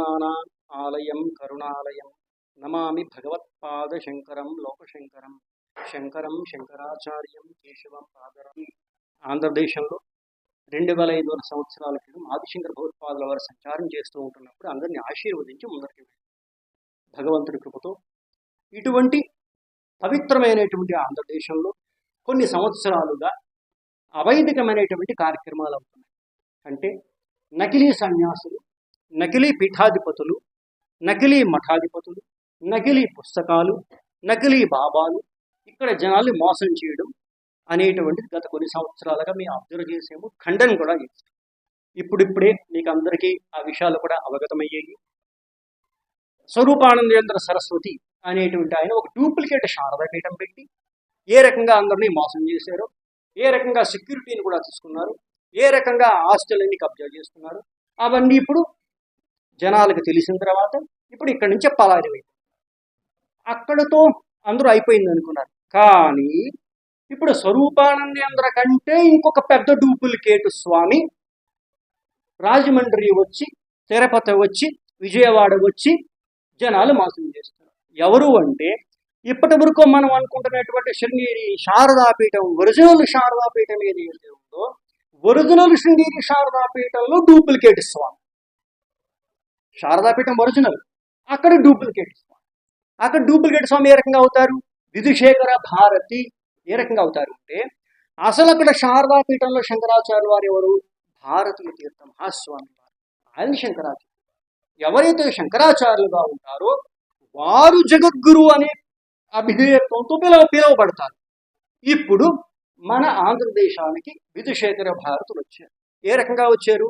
ప్రాణానా ఆలయం కరుణాలయం. నమామి భగవత్పాదశంకరం లోకశంకరం. శంకరం శంకరాచార్యం కేశవం పాదరం. ఆంధ్రదేశంలో రెండు వేల ఐదు వందల సంవత్సరాల క్రితం ఆదిశంకర భగవత్పాదుల వారు సంచారం చేస్తూ ఉంటున్నప్పుడు అందరినీ ఆశీర్వదించి ముందరికి వెళ్ళారు భగవంతుడి కృపతో ఇటువంటి పవిత్రమైనటువంటి ఆంధ్రదేశంలో కొన్ని సంవత్సరాలుగా అవైదికమైనటువంటి కార్యక్రమాలు అవుతున్నాయి. అంటే నకిలీ సన్యాసులు నకిలీ పీఠాధిపతులు నకిలీ మఠాధిపతులు నకిలీ పుస్తకాలు నకిలీ బాబాలు ఇక్కడ జనాల్ని మోసం చేయడం అనేటువంటిది గత కొన్ని సంవత్సరాలుగా మేము అబ్జర్వ్ చేసాము ఖండన కూడా చేస్తాం ఇప్పుడిప్పుడే మీకు అందరికీ ఆ విషయాలు కూడా అవగతమయ్యాయి. స్వరూపానందేంద్ర సరస్వతి అనేటువంటి ఆయన ఒక డూప్లికేట్ శారదాపీఠం పెట్టి ఏ రకంగా అందరినీ మోసం చేశారు ఏ రకంగా సెక్యూరిటీని కూడా తీసుకున్నారు ఏ రకంగా ఆస్తులన్నీ కబ్జా చేసుకున్నారు అవన్నీ ఇప్పుడు జనాలకు తెలిసిన తర్వాత ఇప్పుడు ఇక్కడి నుంచే పలారి అక్కడతో అందరూ అయిపోయింది అనుకున్నారు. కానీ ఇప్పుడు స్వరూపానందేంద్ర కంటే ఇంకొక పెద్ద డూప్లికేట్ స్వామి రాజమండ్రి వచ్చి తిరుపతి వచ్చి విజయవాడ వచ్చి జనాలు మోసం చేస్తున్నారు. ఎవరు అంటే ఇప్పటి వరకు మనం అనుకుంటున్నటువంటి శృంగేరి శారదాపీఠం ఒరిజినల్ శారదాపీఠం ఏదైతే ఉందో ఒరిజినల్ శృంగేరి శారదాపీఠంలో డూప్లికేట్ స్వామి. శారదాపీఠం ఒరిజినల్ అక్కడ డూప్లికేట్. స్వామి అక్కడ డూప్లికేట్ స్వామి ఏ రకంగా అవుతారు? విధుశేఖర భారతి ఏ రకంగా అవుతారు అంటే అసలు అక్కడ శారదాపీఠంలో శంకరాచార్య వారు ఎవరు? భారతీయ తీర్థ మహాస్వామి వారు. ఆయన శంకరాచార్య ఎవరైతే శంకరాచార్యులుగా ఉంటారో వారు జగద్గురు అనే అభిధేయత్వంతో పిలవ పిలువబడతారు. ఇప్పుడు మన ఆంధ్రదేశానికి విధుశేఖర భారతులు వచ్చారు. ఏ రకంగా వచ్చారు?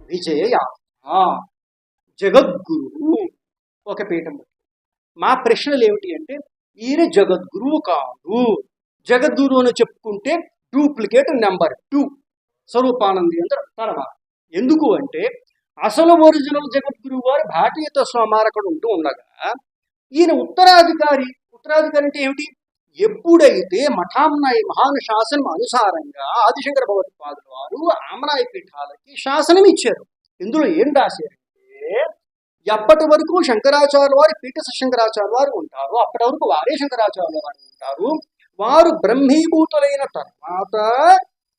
విజయ యాత్ర జగద్గురువు ఒక పీఠం. మా ప్రశ్నలు ఏమిటి అంటే ఈయన జగద్గురువు కాదు. జగద్గురు అని చెప్పుకుంటే డూప్లికేట్ నెంబర్ టూ. స్వరూపానంది అందరు తర్వాత. ఎందుకు అంటే అసలు ఒరిజినల్ జగద్గురువు వారు భాటీయత స్వామారకుడు ఉంటూ ఉండగా ఈయన ఉత్తరాధికారి ఉత్తరాధికారి అంటే ఏమిటి? ఎప్పుడైతే మఠామ్నాయి మహానుశాసనం అనుసారంగా ఆదిశంకర భగవత్పాదులు వారు ఆమనాయ పీఠాలకి శాసనం ఇచ్చారు ఇందులో ఏం రాశారంటే ఎప్పటి వరకు శంకరాచార్య వారు పీఠ శంకరాచార్య వారు ఉంటారు? అప్పటి వరకు వారే శంకరాచార్య వారు ఉంటారు. వారు బ్రహ్మీభూతులైన తర్వాత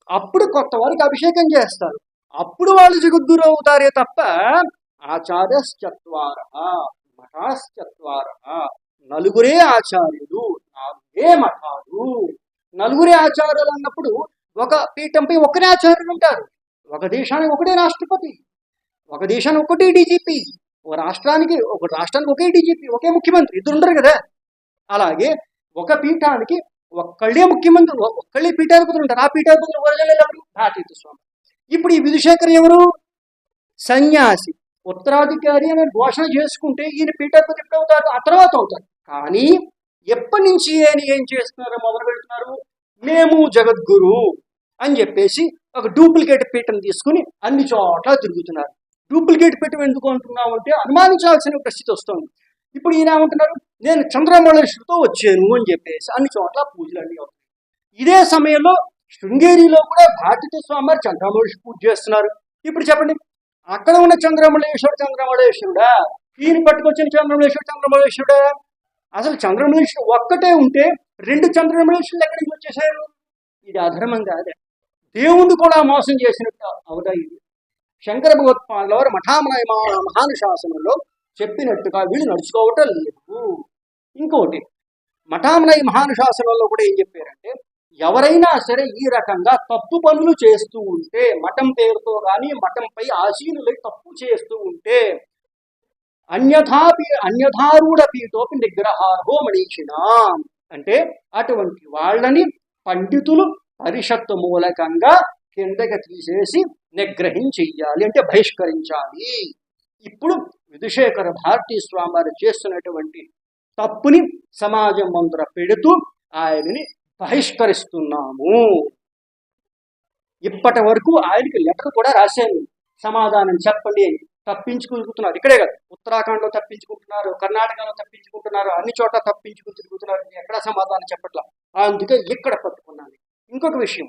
అప్పుడు కొత్త వారికి అభిషేకం చేస్తారు. అప్పుడు వాళ్ళు జగద్గురు అవుతారే తప్ప ఆచార్యశ్చత్వార మఠాశ్చత్వార నలుగురే ఆచార్యులు నాలుగే మఠాలు. నలుగురే ఆచార్యులు అన్నప్పుడు ఒక పీఠంపై ఒకరే ఆచార్యులు ఉంటారు. ఒక దేశానికి ఒకటే రాష్ట్రపతి. ఒక దేశానికి ఒకటే డీజీపీ. ఒక రాష్ట్రానికి ఒక రాష్ట్రానికి ఒకే డీజీపీ ఒకే ముఖ్యమంత్రి ఇద్దరు ఉండరు కదా. అలాగే ఒక పీఠానికి ఒక్కళ్ళే ముఖ్యమంత్రి ఒక్కళ్ళే పీఠాధిపతులు ఉంటారు. ఆ పీఠాధిపతులు వరదలు ఎవరు? భాతీయ స్వామి. ఇప్పుడు ఈ విధుశేఖర్ ఎవరు? సన్యాసి. ఉత్తరాధికారి అని ఘోషణ చేసుకుంటే ఈయన పీఠాధిపతి ఎప్పుడవుతారు ఆ తర్వాత అవుతారు కానీ ఎప్పటి నుంచి ఆయన ఏం చేస్తున్నారు మొదలు పెడుతున్నారు? మేము జగద్గురు అని చెప్పేసి ఒక డూప్లికేట్ పీఠం తీసుకుని అన్ని చోట్ల తిరుగుతున్నారు. డూప్లికేట్ పెట్టి ఎందుకు అంటున్నావు అంటే అనుమానించాల్సిన పరిస్థితి వస్తుంది. ఇప్పుడు ఈయన ఏమంటున్నారు నేను చంద్రమళేశ్వరితో వచ్చాను అని చెప్పేసి అన్ని చోట్ల పూజలు అన్నీ అవుతాయి ఇదే సమయంలో శృంగేరిలో కూడా భారతీయ స్వామి చంద్రమళేశ్వరి పూజ చేస్తున్నారు. ఇప్పుడు చెప్పండి అక్కడ ఉన్న చంద్రమళేశ్వరుడు చంద్రమళేశ్వరుడా ఈయన పట్టుకొచ్చిన చంద్రమళేశ్వరుడు చంద్రమళేశ్వరుడా అసలు చంద్రమళేశ్వరుడు ఒక్కటే ఉంటే రెండు చంద్రమళేశ్వరులు ఎక్కడికి వచ్చేసారు ఇది అధర్మం కాదే. దేవుడు కూడా మోసం చేసినట్టు అవుదా ఇది శంకర భగవత్పాదుల వారు మఠామయ మహానుశాసనంలో చెప్పినట్టుగా వీళ్ళు నడుచుకోవటం లేదు. ఇంకోటి మఠామనాయ మహానుశాసనంలో కూడా ఏం చెప్పారంటే ఎవరైనా సరే ఈ రకంగా తప్పు పనులు చేస్తూ ఉంటే మఠం పేరుతో కానీ మఠంపై ఆశీనులై తప్పు చేస్తూ ఉంటే అన్యథాపి అన్యథారూఢ పీఠోపి నిగ్రహార్హో మణీషిణ అంటే అటువంటి వాళ్ళని పండితులు పరిషత్తు మూలకంగా కిందకి తీసేసి నిగ్రహించేయాలి అంటే బహిష్కరించాలి. ఇప్పుడు విధుశేఖర భారతీ స్వామి చేస్తున్నటువంటి తప్పుని సమాజం ముందర పెడుతూ ఆయనని బహిష్కరిస్తున్నాము. ఇప్పటి వరకు ఆయనకి లెటర్ కూడా రాశాను. సమాధానం చెప్పండి అని తప్పించుకుంటున్నారు. ఇక్కడే కదా ఉత్తరాఖండ్లో తప్పించుకుంటున్నారు కర్ణాటకలో తప్పించుకుంటున్నారు అన్ని చోట్ల తప్పించుకుని తిరుగుతున్నారు. ఎక్కడ సమాధానం చెప్పట్లా. అందుకే ఇక్కడ పట్టుకున్నాను. ఇంకొక విషయం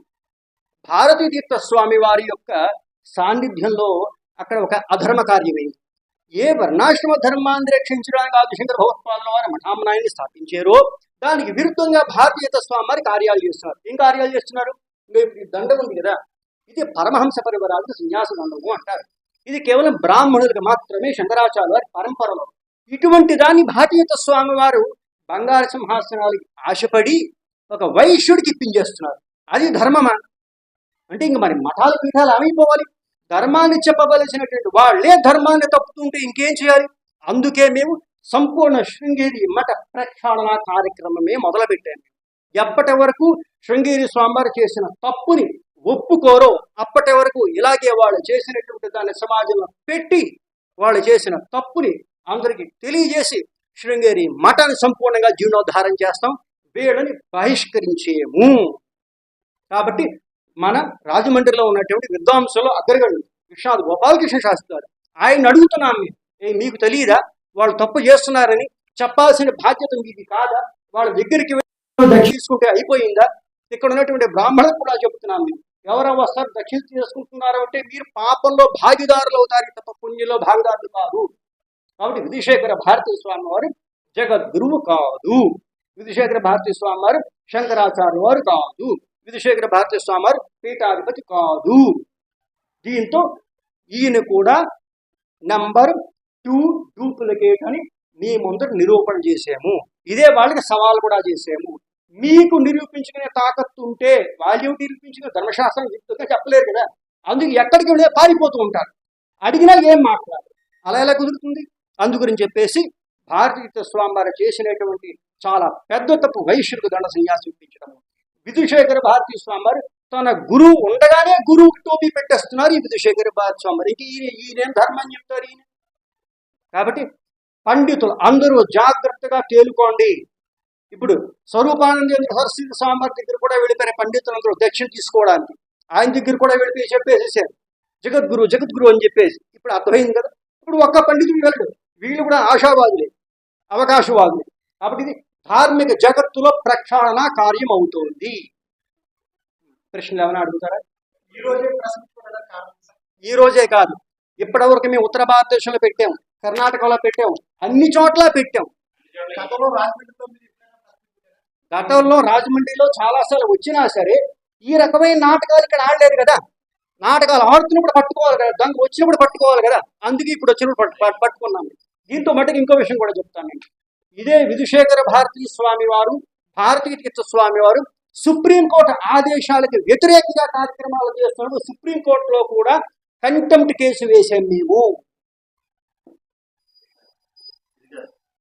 భారతీ తీర్థ స్వామి వారి యొక్క సాన్నిధ్యంలో అక్కడ ఒక అధర్మ కార్యమైంది. ఏ వర్ణాశ్రమ ధర్మాన్ని రక్షించడానికి ఆదిశంకర భగవత్పాదుల వారు మఠామనాయన్ని స్థాపించారో దానికి విరుద్ధంగా భారతీయత స్వామి వారి కార్యాలు చేస్తున్నారు. ఏం కార్యాలు చేస్తున్నారు? ఈ దండం ఉంది కదా? ఇది పరమహంస పరివరాలకు సన్యాస దండము అంటారు. ఇది కేవలం బ్రాహ్మణులకు మాత్రమే శంకరాచార్య వారి పరంపరలో. ఇటువంటి దాన్ని భారతీయత స్వామి వారు బంగారు సింహాసనాలకి ఆశపడి ఒక వైశ్యుడికి ఇప్పించేస్తున్నారు. అది ధర్మమా? అంటే ఇంక మరి మఠాలు పీఠాలు ఏమైపోవాలి ధర్మాన్ని చెప్పవలసినటువంటి వాళ్ళే ధర్మాన్ని తప్పుతుంటే ఇంకేం చేయాలి? అందుకే మేము సంపూర్ణ శృంగేరి మఠ ప్రక్షాళన కార్యక్రమమే మొదలుపెట్టాము. ఎప్పటి వరకు శృంగేరి స్వామివారు చేసిన తప్పుని ఒప్పుకోరో అప్పటి వరకు ఇలాగే వాళ్ళు చేసినటువంటి దాన్ని సమాజంలో పెట్టి వాళ్ళు చేసిన తప్పుని అందరికీ తెలియజేసి శృంగేరి మఠాన్ని సంపూర్ణంగా జీర్ణోద్ధారం చేస్తాం. వీళ్ళని బహిష్కరించేము కాబట్టి మన రాజమండ్రిలో ఉన్నటువంటి విద్వాంసులు అగ్రగణ్యులు. విశ్వనాథ్ గోపాలకృష్ణ శాస్త్రి గారు ఆయన అడుగుతున్నాం ఏ మీకు తెలియదా వాళ్ళు తప్పు చేస్తున్నారని చెప్పాల్సిన బాధ్యత మీది కాదా? వాళ్ళ దగ్గరికి వెళ్ళి అయిపోయిందా? ఇక్కడ ఉన్నటువంటి బ్రాహ్మణులకు కూడా చెబుతున్నాం మేము ఎవరో వస్తారు దక్షిణ చేసుకుంటున్నారు అంటే మీరు పాపంలో భాగీదారులు అవుతారు తప్ప పుణ్యంలో భాగీదారులు కాదు. కాబట్టి విధిశేఖర భారతీ స్వామి వారు జగద్గురువు కాదు. విధిశేఖర భారతీ స్వామి వారు శంకరాచార్య వారు కాదు. విధుశేఖర భారతీ స్వామి వారు పీఠాధిపతి కాదు. దీంతో ఈయన కూడా నంబర్ టూ డూప్లికేట్ అని మీ ముందర నిరూపణ చేసాము ఇదే వాళ్ళకి సవాల్ కూడా చేసాము మీకు నిరూపించుకునే తాకత్తు ఉంటే వాళ్ళు నిరూపించుకునే ధర్మశాస్త్రం యుక్తంగా చెప్పలేరు కదా. అందుకు ఎక్కడికి వెళ్ళే పారిపోతూ ఉంటారు. అడిగినా ఏం మాట్లాడరు. అలా ఎలా కుదురుతుంది? అందుగురించి చెప్పేసి భారతీయ స్వామి వారు చేసినటువంటి చాలా పెద్ద తప్పు వైశ్యుడికి దండ సన్యాసం ఇప్పించడం విధుశేఖర భారతీ స్వామి వారు తన గురువు ఉండగానే గురువు టోపీ పెట్టేస్తున్నారు ఈ విధుశేఖర భారతీ స్వామి వారు ఇంక ఈయన ఈయనేం ధర్మం చెప్తారు ఈయన? కాబట్టి పండితులు అందరూ జాగ్రత్తగా తేలుకోండి. ఇప్పుడు స్వరూపానందేంద్ర సరస్వతి స్వామి వారి దగ్గర కూడా వెళ్ళిపోయిన పండితులందరూ దక్షిణ తీసుకోవడానికి. ఆయన దగ్గర కూడా వెళ్ళిపోయి చెప్పేసేసారు. జగద్గురు జగద్గురు అని చెప్పేసి. ఇప్పుడు అర్థమైంది కదా? ఇప్పుడు ఒక్క పండితుడు వెళ్ళడు. వీళ్ళు కూడా ఆశావాదులే అవకాశవాదులే. కాబట్టి ఇది ధార్మిక జగత్తులో ప్రక్షాళన కార్యం అవుతోంది ప్రశ్నలు ఏమైనా అడుగుతారా? ఈ రోజే కాదు. ఇప్పటివరకు మేము ఉత్తర భారతదేశంలో పెట్టాం కర్ణాటకలో పెట్టాం అన్ని చోట్ల పెట్టాం గతంలో రాజమండ్రిలో రాజమండ్రిలో చాలాసార్లు వచ్చినా సరే ఈ రకమైన నాటకాలు ఇక్కడ ఆడలేదు కదా. నాటకాలు ఆడుతున్నప్పుడు పట్టుకోవాలి కదా దానికి వచ్చినప్పుడు పట్టుకోవాలి కదా. అందుకే ఇప్పుడు వచ్చినప్పుడు పట్టు పట్టు- పట్టుకున్నాం దీంతో మటుకు ఇంకో విషయం కూడా చెప్తాను నేను. ఇదే విధుశేఖర భారతీ స్వామి వారు భారతీయ తీర్థ స్వామి వారు సుప్రీంకోర్టు ఆదేశాలకు వ్యతిరేకంగా కార్యక్రమాలు చేస్తున్నప్పుడు సుప్రీంకోర్టులో కూడా కంటెంప్ట్ కేసు వేసాం మేము.